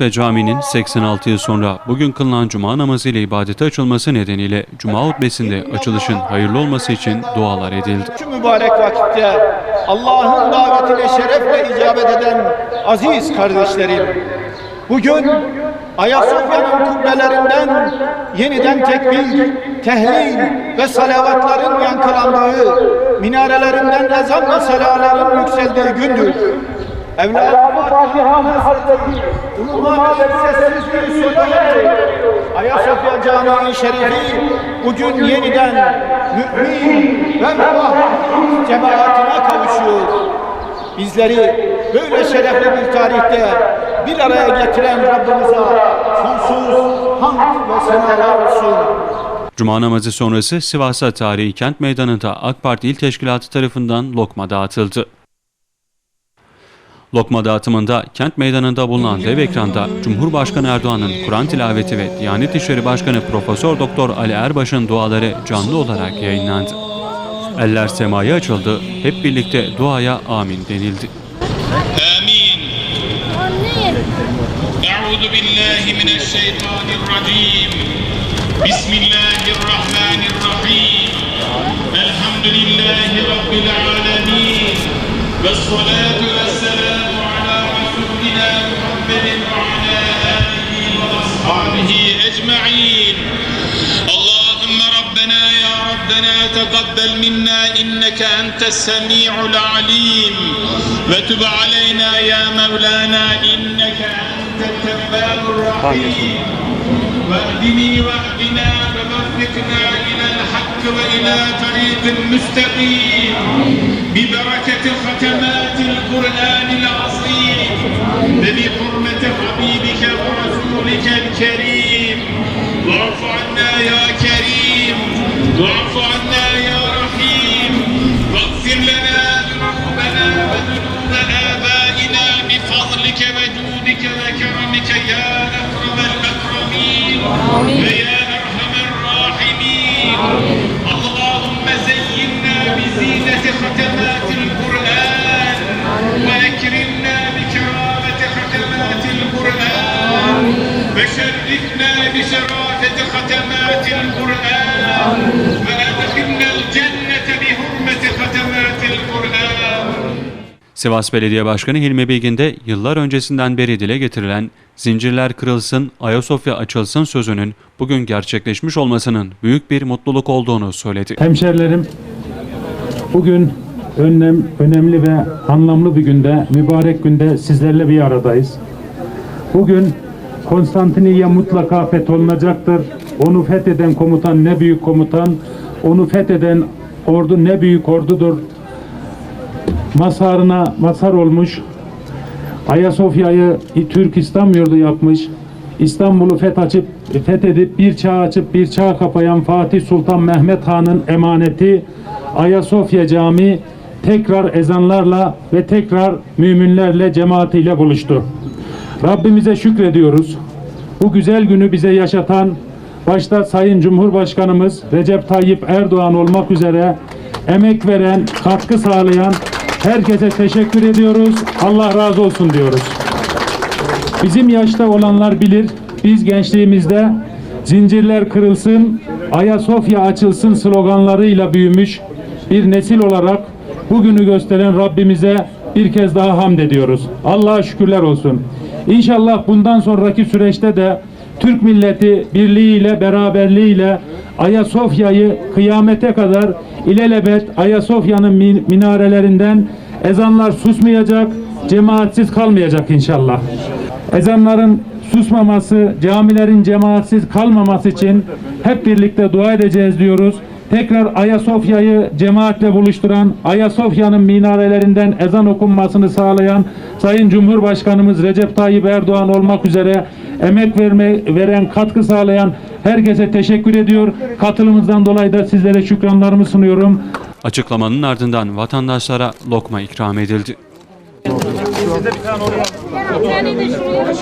Ayasofya Camii'nin 86 yıl sonra bugün kılınan cuma namazı ile ibadete açılması nedeniyle cuma hutbesinde açılışın hayırlı olması için dualar edildi. Şu mübarek vakitte Allah'ın davetine şerefle icabet eden aziz kardeşlerim, bugün Ayasofya'nın kubbelerinden yeniden tekbir, tehlil ve salavatların yankılandığı, minarelerinden ezan ve selaların yükseldiği gündür. Evladım Fatiha'nın Hazreti Uluma bir söyleyin. Ayasofya Camii Şerifi bugün yeniden mümin ve muvahhid cemaatine kavuşuyor. Bizleri böyle şerefli bir tarihte bir araya getiren Rabbimize sonsuz hamd ve senalar olsun. Cuma namazı sonrası Sivas'a Tarihi Kent Meydanı'nda AK Parti İl Teşkilatı tarafından lokma dağıtıldı. Lokma dağıtımında kent meydanında bulunan dev ekranda Cumhurbaşkanı Erdoğan'ın Kur'an tilaveti ve Diyanet İşleri Başkanı Profesör Doktor Ali Erbaş'ın duaları canlı olarak yayınlandı. Eller semaya açıldı, hep birlikte duaya amin denildi. Amin. Euzu billahi mineşşeytanirracim. Bismillahirrahmanirrahim. Elhamdülillahi rabbil alamin. Ves salatu وأصحابه أجمعين. اللهم ربنا يا ربنا تقبل منا إنك أنت السميع العليم. وتب علينا يا مولانا إنك أنت التواب الرحيم. واهدني واهدنا ووفقنا إلى الحق وإلى طريق مستقيم. ببركة ختمات القرآن وكرمك يا أكرم الأكرمين. ويا أرحم الراحمين. اللهم زينا بزينة ختمات القرآن. وأكرمنا بكرامة ختمات القرآن. وشرفنا بشرافة ختمات القرآن. Sivas Belediye Başkanı Hilmi Bilgin de yıllar öncesinden beri dile getirilen zincirler kırılsın, Ayasofya açılsın sözünün bugün gerçekleşmiş olmasının büyük bir mutluluk olduğunu söyledi. Hemşerilerim, bugün önem, önemli ve anlamlı bir günde, mübarek günde sizlerle bir aradayız. Bugün Konstantiniye mutlaka fetholunacaktır. Onu fetheden komutan ne büyük komutan, onu fetheden ordu ne büyük ordudur. Masarına masar olmuş, Ayasofya'yı Türk İslam yurdu yapmış. İstanbul'u feth açıp, fethedip bir çağ açıp bir çağ kapayan Fatih Sultan Mehmet Han'ın emaneti Ayasofya Camii tekrar ezanlarla ve tekrar müminlerle cemaatiyle buluştu. Rabbimize şükrediyoruz. Bu güzel günü bize yaşatan başta Sayın Cumhurbaşkanımız Recep Tayyip Erdoğan olmak üzere emek veren, katkı sağlayan herkese teşekkür ediyoruz. Allah razı olsun diyoruz. Bizim yaşta olanlar bilir. Biz gençliğimizde zincirler kırılsın, Ayasofya açılsın sloganlarıyla büyümüş bir nesil olarak bugünü gösteren Rabbimize bir kez daha hamd ediyoruz. Allah'a şükürler olsun. İnşallah bundan sonraki süreçte de Türk milleti birliğiyle, beraberliğiyle Ayasofya'yı kıyamete kadar ilelebet Ayasofya'nın min- minarelerinden ezanlar susmayacak, cemaatsiz kalmayacak inşallah. Ezanların susmaması, camilerin cemaatsiz kalmaması için hep birlikte dua edeceğiz diyoruz. Tekrar Ayasofya'yı cemaatle buluşturan, Ayasofya'nın minarelerinden ezan okunmasını sağlayan Sayın Cumhurbaşkanımız Recep Tayyip Erdoğan olmak üzere emek verme, veren, katkı sağlayan herkese teşekkür ediyor. Katılımınızdan dolayı da sizlere şükranlarımı sunuyorum. Açıklamanın ardından vatandaşlara lokma ikram edildi. Yani de şuraya